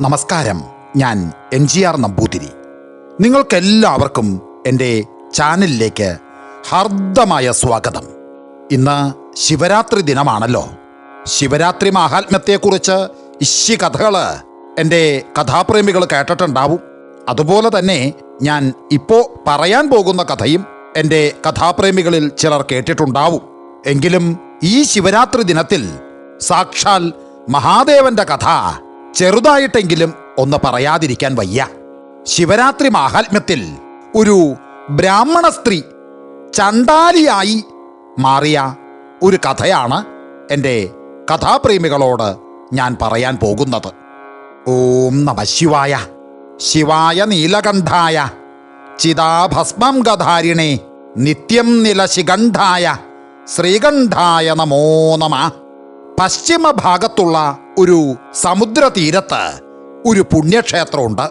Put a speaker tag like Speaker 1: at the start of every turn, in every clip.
Speaker 1: നമസ്കാരം. ഞാൻ N G R Namboothiri. നിങ്ങൾക്കെല്ലാവർക്കും എന്റെ ചാനലിലേക്ക് ഹാർദമായ സ്വാഗതം. ഇന്ന് ശിവരാത്രി ദിനമാണല്ലോ. ശിവരാത്രി മാഹാത്മ്യത്തെക്കുറിച്ച് ഇശി കഥകൾ എന്റെ കഥാപ്രേമികൾ കേട്ടിട്ടുണ്ടാവും. അതുപോലെ തന്നെ ഞാൻ ഇപ്പോൾ പറയാൻ പോകുന്ന കഥയും എന്റെ കഥാപ്രേമികളിൽ ചിലർ കേട്ടിട്ടുണ്ടാവും. എങ്കിലും ഈ ശിവരാത്രി ദിനത്തിൽ സാക്ഷാൽ മഹാദേവന്റെ കഥ ചെറുതായിട്ടെങ്കിലും ഒന്ന് പറയാതിരിക്കാൻ വയ്യ. ശിവരാത്രി മാഹാത്മ്യത്തിൽ ഒരു ബ്രാഹ്മണ സ്ത്രീ ചണ്ടാലിയായി മാറിയ ഒരു കഥയാണ് എന്റെ കഥാപ്രേമികളോട് ഞാൻ പറയാൻ പോകുന്നത്. ഓം നമ ശിവായ. ശിവായ നീലകണ്ഠായ. ചിതാഭസ്മം ഗധാരിണേ. നിത്യം നിലശിഖണ്ഠായ ശ്രീകണ്ഠായ നമോ നമ. പശ്ചിമ ഭാഗത്തുള്ള ഒരു സമുദ്രതീരത്ത് ഒരു പുണ്യക്ഷേത്രമുണ്ട്.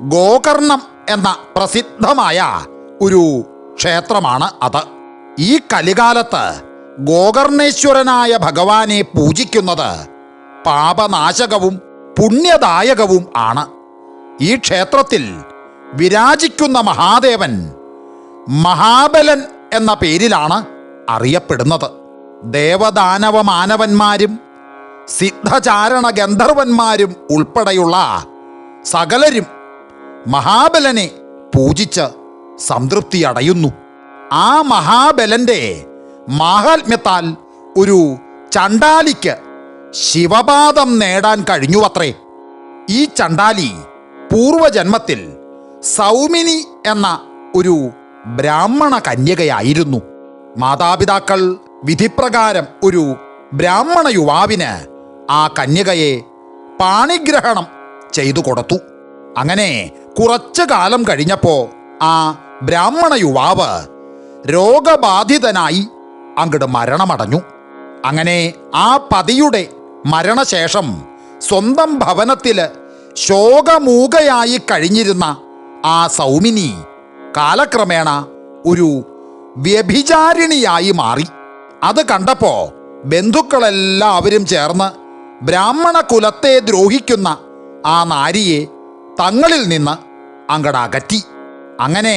Speaker 1: ഗോകർണം എന്ന പ്രസിദ്ധമായ ഒരു ക്ഷേത്രമാണ് അത്. ഈ കലികാലത്ത് ഗോകർണേശ്വരനായ ഭഗവാനെ പൂജിക്കുന്നത് പാപനാശകവും പുണ്യദായകവും ആണ്. ഈ ക്ഷേത്രത്തിൽ വിരാജിക്കുന്ന മഹാദേവൻ മഹാബലൻ എന്ന പേരിലാണ് അറിയപ്പെടുന്നത്. ദേവദാനവ മാനവന്മാരും സിദ്ധചാരണ ഗന്ധർവന്മാരും ഉൾപ്പെടെയുള്ള സകലരും മഹാബലനെ പൂജിച്ച് സംതൃപ്തി അടയുന്നു ആ മഹാബലന്റെ മാഹാത്മ്യത്താൽ ഒരു ചണ്ടാലിക്ക് ശിവപാദം നേടാൻ കഴിഞ്ഞുവത്രേ. ഈ ചണ്ടാലി പൂർവജന്മത്തിൽ സൗമിനി എന്ന ഒരു ബ്രാഹ്മണ കന്യകയായിരുന്നു. മാതാപിതാക്കൾ വിധിപ്രകാരം ഒരു ബ്രാഹ്മണ യുവാവിന് ആ കന്യകയെ പാണിഗ്രഹണം ചെയ്തു കൊടുത്തു. അങ്ങനെ കുറച്ചു കാലം കഴിഞ്ഞപ്പോൾ ആ ബ്രാഹ്മണ യുവാവ് രോഗബാധിതനായി അങ്ങോട്ട് മരണമടഞ്ഞു. അങ്ങനെ ആ പതിയുടെ മരണശേഷം സ്വന്തം ഭവനത്തിൽ ശോകമൂകയായി കഴിഞ്ഞിരുന്ന ആ സൗമിനി കാലക്രമേണ ഒരു വ്യഭിചാരിണിയായി മാറി. അത് കണ്ടപ്പോ ബന്ധുക്കളെല്ലാവരും ചേർന്ന് ബ്രാഹ്മണ കുലത്തെ ദ്രോഹിക്കുന്ന ആ നാരിയെ തങ്ങളിൽ നിന്ന് അങ്ങടകറ്റി അങ്ങനെ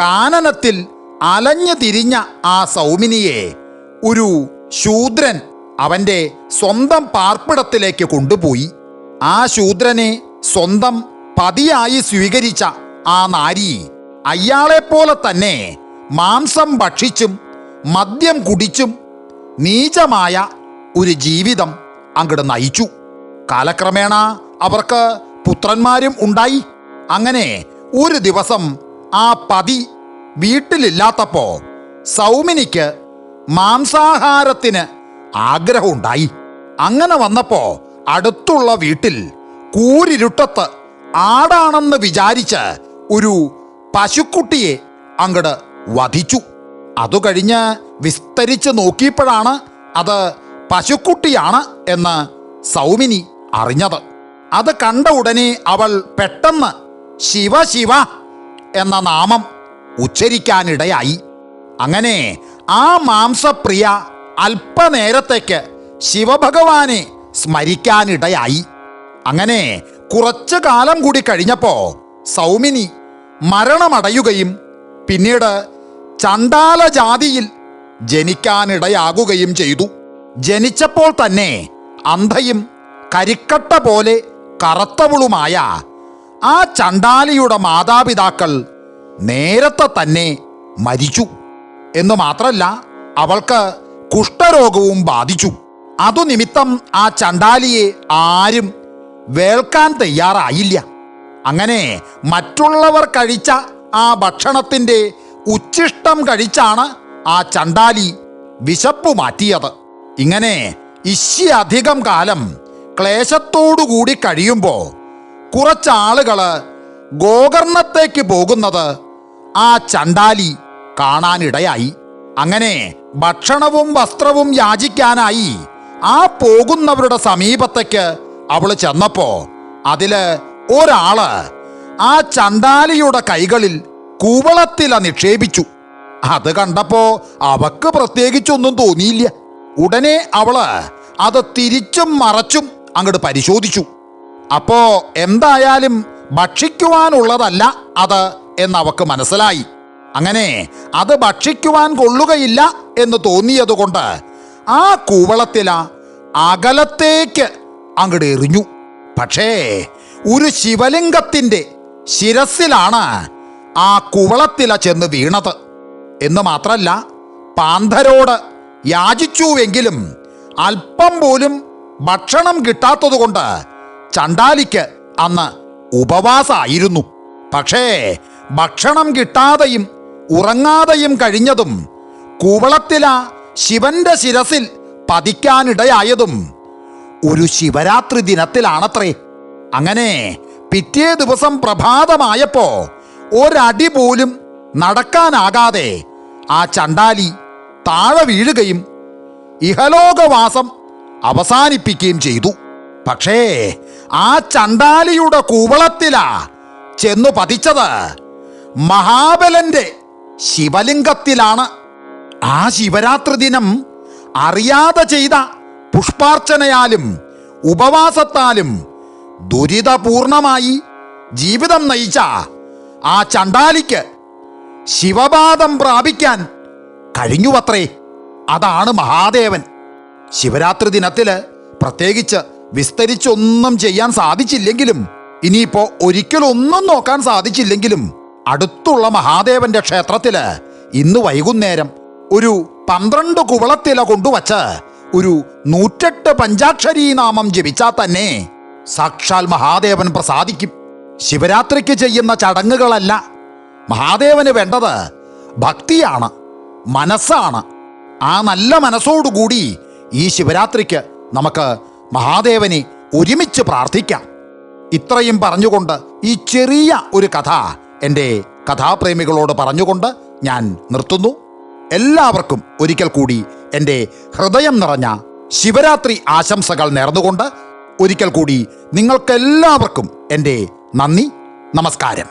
Speaker 1: കാനനത്തിൽ അലഞ്ഞു തിരിഞ്ഞ ആ സൗമിനിയെ ഒരു ശൂദ്രൻ അവന്റെ സ്വന്തം പാർപ്പിടത്തിലേക്ക് കൊണ്ടുപോയി. ആ ശൂദ്രനെ സ്വന്തം പതിയായി സ്വീകരിച്ച ആ നാരി അയാളെപ്പോലെ തന്നെ മാംസം ഭക്ഷിച്ചും മദ്യം കുടിച്ചും നീചമായ ഒരു ജീവിതം അങ്ങട് നയിച്ചു. കാലക്രമേണ അവർക്ക് പുത്രന്മാരും ഉണ്ടായി. അങ്ങനെ ഒരു ദിവസം ആ പതി വീട്ടിലില്ലാത്തപ്പോ സൗമിനിക്ക് മാംസാഹാരത്തിന് ആഗ്രഹമുണ്ടായി. അങ്ങനെ വന്നപ്പോ അടുത്തുള്ള വീട്ടിൽ കൂരിരുട്ടത്ത് ആടാണെന്ന് വിചാരിച്ച് ഒരു പശുക്കുട്ടിയെ അങ്ങട് വധിച്ചു. അതു കഴിഞ്ഞ് വിസ്തരിച്ച് നോക്കിയപ്പോഴാണ് അത് പശുക്കുട്ടിയാണ് എന്ന് സൗമിനി അറിഞ്ഞത്. അത് കണ്ട ഉടനെ അവൾ പെട്ടെന്ന് ശിവ ശിവ എന്ന നാമം ഉച്ചരിക്കാനിടയായി. അങ്ങനെ ആ മാംസപ്രിയ അല്പനേരത്തേക്ക് ശിവഭഗവാനെ സ്മരിക്കാനിടയായി. അങ്ങനെ കുറച്ചു കാലം കൂടി കഴിഞ്ഞപ്പോ സൗമിനി മരണമടയുകയും പിന്നീട് ചണ്ടാല ജാതിയിൽ ജനിക്കാനിടയാകുകയും ചെയ്തു. ജനിച്ചപ്പോൾ തന്നെ അന്ധയും കരിക്കട്ട പോലെ കറുത്തവളുമായ ആ ചണ്ടാലിയുടെ മാതാപിതാക്കൾ നേരത്തെ തന്നെ മരിച്ചു. എന്ന് മാത്രല്ല അവൾക്ക് കുഷ്ഠരോഗവും ബാധിച്ചു. അതുനിമിത്തം ആ ചണ്ടാലിയെ ആരും വേൾക്കാൻ തയ്യാറായില്ല. അങ്ങനെ മറ്റുള്ളവർ കഴിച്ച ആ ഭക്ഷണത്തിന്റെ ഉച്ഛിഷ്ടം കഴിച്ചാണ് ആ ചണ്ടാലി വിശപ്പ് മാറ്റിയത്. ഇങ്ങനെ ഇശ്യധികം കാലം ക്ലേശത്തോടുകൂടി കഴിയുമ്പോൾ കുറച്ചാളുകൾ ഗോകർണത്തേക്ക് പോകുന്നത് ആ ചണ്ടാലി കാണാനിടയായി. അങ്ങനെ ഭക്ഷണവും വസ്ത്രവും യാചിക്കാനായി ആ പോകുന്നവരുടെ സമീപത്തേക്ക് അവൾ ചെന്നപ്പോൾ അതിൽ ഒരാൾ ആ ചണ്ടാലിയുടെ കൈകളിൽ കൂവളത്തില നിക്ഷേപിച്ചു. അത് കണ്ടപ്പോ അവക്ക് പ്രത്യേകിച്ചൊന്നും തോന്നിയില്ല. ഉടനെ അവൾ അത് തിരിച്ചും മറച്ചും അങ്ങോട്ട് പരിശോധിച്ചു. അപ്പോ എന്തായാലും ഭക്ഷിക്കുവാനുള്ളതല്ല അത് എന്നവക്ക് മനസ്സിലായി. അങ്ങനെ അത് ഭക്ഷിക്കുവാൻ കൊള്ളുകയില്ല എന്ന് തോന്നിയതുകൊണ്ട് ആ കൂവളത്തില അകലത്തേക്ക് അങ്ങോട്ട് എറിഞ്ഞു. പക്ഷേ ഒരു ശിവലിംഗത്തിന്റെ ശിരസിലാണ് ആ കുവളത്തില ചെന്ന് വീണത്. എന്ന് മാത്രല്ല പാന്തരോട് യാചിച്ചുവെങ്കിലും അല്പം പോലും ഭക്ഷണം കിട്ടാത്തതുകൊണ്ട് ചണ്ടാലിക്ക് അന്ന് ഉപവാസമായിരുന്നു പക്ഷേ ഭക്ഷണം കിട്ടാതെയും ഉറങ്ങാതെയും കഴിഞ്ഞതും കുവളത്തില ശിവന്റെ ശിരസിൽ പതിക്കാനിടയായതും ഒരു ശിവരാത്രി ദിനത്തിലാണത്രേ. അങ്ങനെ പിറ്റേ ദിവസം പ്രഭാതമായപ്പോ ഒരടി പോലും നടക്കാനാകാതെ ആ ചണ്ടാലി താഴെ വീഴുകയും ഇഹലോകവാസം അവസാനിപ്പിക്കുകയും ചെയ്തു. പക്ഷേ ആ ചണ്ടാലിയുടെ കൂവളത്തിലാ ചെന്നു പതിച്ചത്. മഹാബലന്റെ ശിവലിംഗത്തിലാണ്. ആ ശിവരാത്രി ദിനം അറിയാതെ ചെയ്ത പുഷ്പാർച്ചനയാലും ഉപവാസത്താലും ദുരിതപൂർണമായി ജീവിതം നയിച്ച ആ ചണ്ടാലിക്ക് ശിവപാദം പ്രാപിക്കാൻ കഴിഞ്ഞുവത്രേ. അതാണ് മഹാദേവൻ. ശിവരാത്രി ദിനത്തിൽ പ്രത്യേകിച്ച് വിസ്തരിച്ചൊന്നും ചെയ്യാൻ സാധിച്ചില്ലെങ്കിലും ഇനിയിപ്പോ ഒരിക്കലൊന്നും നോക്കാൻ സാധിച്ചില്ലെങ്കിലും അടുത്തുള്ള മഹാദേവന്റെ ക്ഷേത്രത്തിൽ ഇന്ന് വൈകുന്നേരം ഒരു പന്ത്രണ്ട് കുവളത്തില കൊണ്ടുവച്ച് ഒരു നൂറ്റെട്ട് പഞ്ചാക്ഷരീ നാമം ജപിച്ചാൽ തന്നെ സാക്ഷാൽ മഹാദേവൻ പ്രസാദിക്കും. ശിവരാത്രിക്ക് ചെയ്യുന്ന ചടങ്ങുകളല്ല. മഹാദേവന് വേണ്ടത് ഭക്തിയാണ് മനസ്സാണ്. ആ നല്ല മനസ്സോടുകൂടി ഈ ശിവരാത്രിക്ക് നമുക്ക് മഹാദേവനെ ഒരുമിച്ച് പ്രാർത്ഥിക്കാം. ഇത്രയും പറഞ്ഞുകൊണ്ട് ഈ ചെറിയ ഒരു കഥ എന്റെ കഥാപ്രേമികളോട് പറഞ്ഞുകൊണ്ട് ഞാൻ നിർത്തുന്നു. എല്ലാവർക്കും ഒരിക്കൽ കൂടി എന്റെ ഹൃദയം നിറഞ്ഞ ശിവരാത്രി ആശംസകൾ നേർന്നുകൊണ്ട് ഒരിക്കൽ കൂടി നിങ്ങൾക്കെല്ലാവർക്കും എന്റെ നന്ദി നമസ്കാരം.